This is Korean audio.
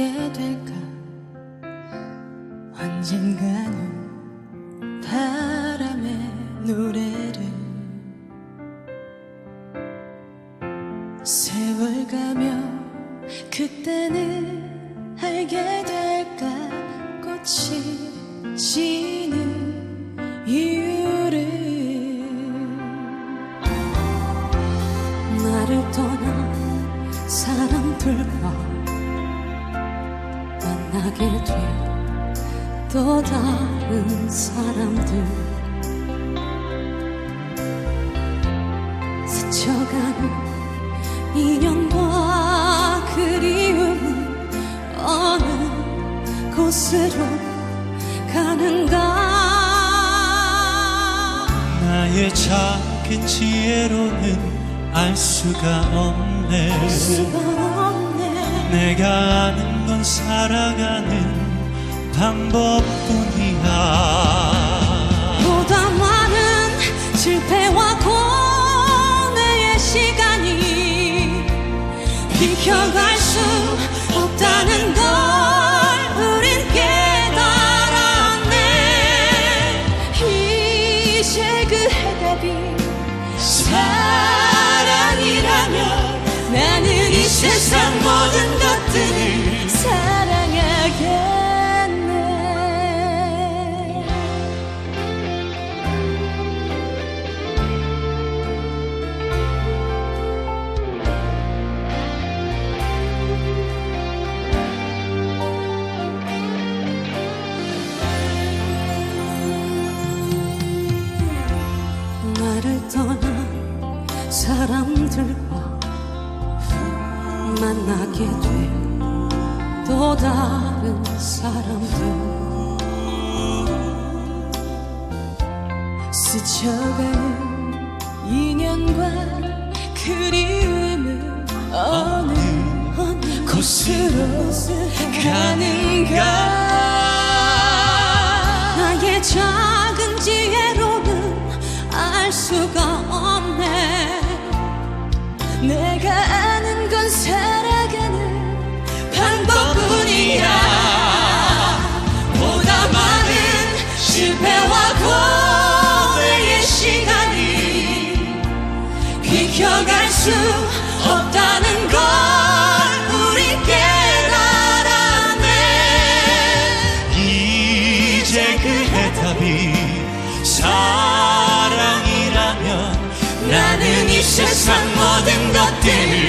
듣게 될까? 언젠가는 바람의 노래를 세월 가며 그때는 알게 될까? 꽃이 지는 이유를 나를 떠난 사람들과 만나게 돼또 다른 사람들. 스쳐가는 인연과 그리움은 어느 곳으로 가는가? 나의 작은 지혜로는 알 수가 없네. 수가 없네. 내가 아는 건 살아가는 방법뿐이야. 보다 많은 실패와 고뇌의 시간이 비켜갈 수 없다는 걸 우린 깨달았네. 이제 그 해답이 사랑이라면 나는 이 세상 모든 것 만나게 돼. 또 다른 사람들. 스쳐가는 인연과 그리움은 어느 어느 곳으로 가는가? 나의 작 수 없다는 걸 우리 깨달았네. 이제 그 해답이 사랑이라면 나는 이 세상 모든 것들을